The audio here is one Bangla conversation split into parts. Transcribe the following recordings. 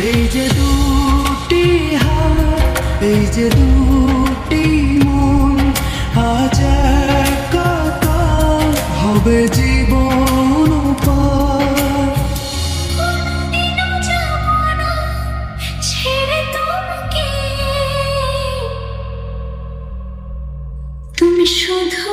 এই যে দুটি হাত এই যে দুটি মন হাজার কথা হবে জীবন তুমি শুধু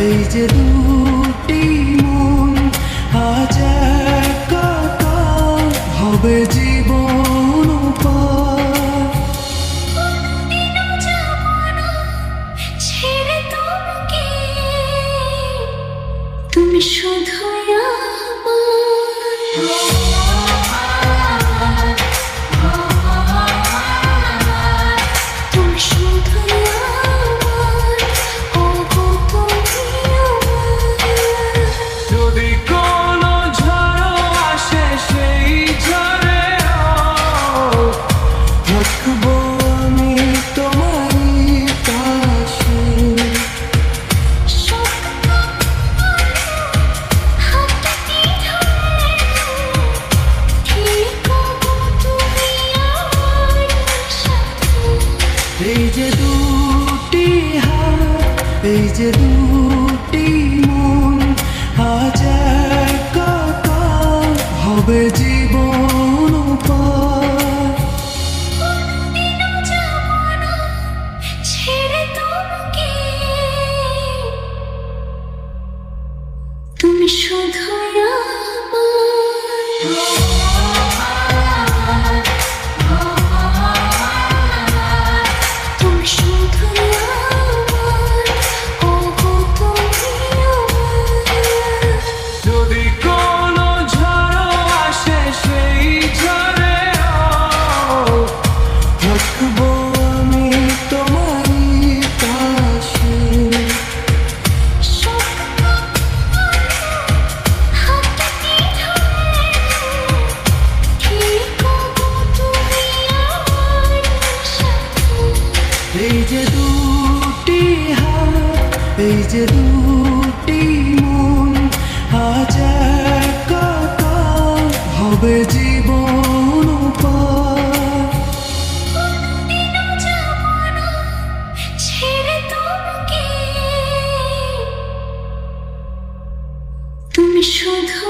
এই যে দুটি মন আজ কাকা হবে জীবন তুমি শুধু যে দুটি হাত এই যে দুটি মন হাজার কথা হবে যে যে দুটি হাত এই যে দুটি মন হাজার কথা হবে জীবন তুমি শুধু